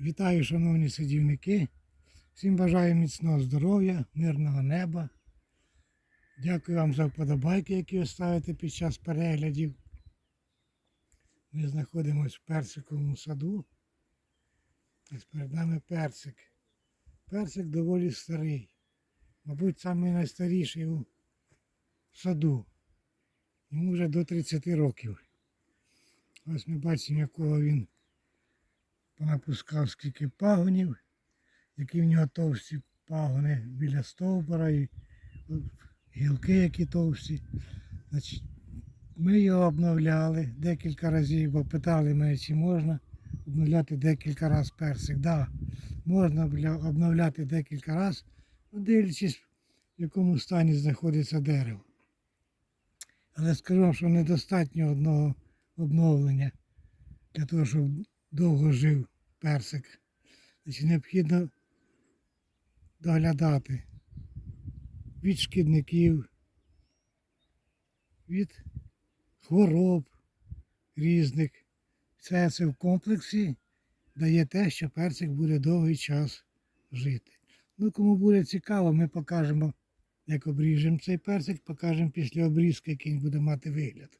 Вітаю, шановні садівники. Всім бажаю міцного здоров'я, мирного неба. Дякую вам за вподобайки, які ви ставите під час переглядів. Ми знаходимося в персиковому саду. Ось перед нами персик. Персик доволі старий. Мабуть, самий найстаріший у саду. Йому вже до 30 років. Ось ми бачимо, якого він понапускав скільки пагонів, які в нього товсті пагони біля стовбура і гілки, які товсті. Значить, ми його обновляли декілька разів, бо питали мене, чи можна обновляти декілька разів персик. Да, можна обновляти декілька разів, ну, дивлячись, в якому стані знаходиться дерево. Але скажу вам, що недостатньо одного обновлення для того, щоб довго жив персик. Значить, необхідно доглядати від шкідників, від хвороб різних. Все це в комплексі дає те, що персик буде довгий час жити. Ну, кому буде цікаво, ми покажемо, як обріжемо цей персик, покажемо після обрізки, який він буде мати вигляд.